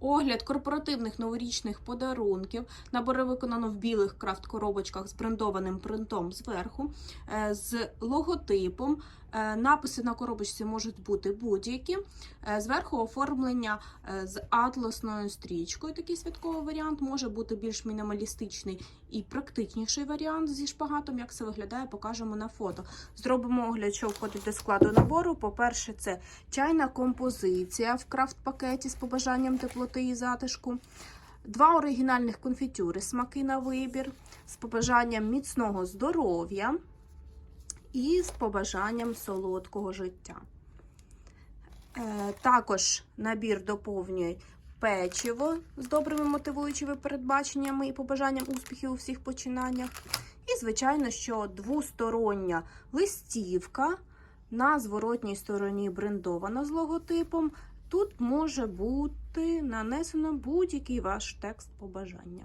Огляд корпоративних новорічних подарунків. Набори виконано в білих крафт-коробочках з брендованим принтом зверху, е, з логотипом. Е, Написи на коробочці можуть бути будь-які. Е, Зверху оформлення з атласною стрічкою. Такий святковий варіант може бути більш мінімалістичний і практичніший варіант зі шпагатом. Як це виглядає, покажемо на фото. Зробимо огляд, що входить до складу набору. По-перше, це чайна композиція в крафт-пакеті з побажанням теплоти і затишку. Два оригінальних конфітюри, смаки на вибір, з побажанням міцного здоров'я і з побажанням солодкого життя. Е, Також набір доповнює печиво з добрими мотивуючими передбаченнями і побажанням успіхів у всіх починаннях. І, звичайно, що двостороння листівка на зворотній стороні брендована з логотипом. Тут може бути нанесено будь-який ваш текст побажання.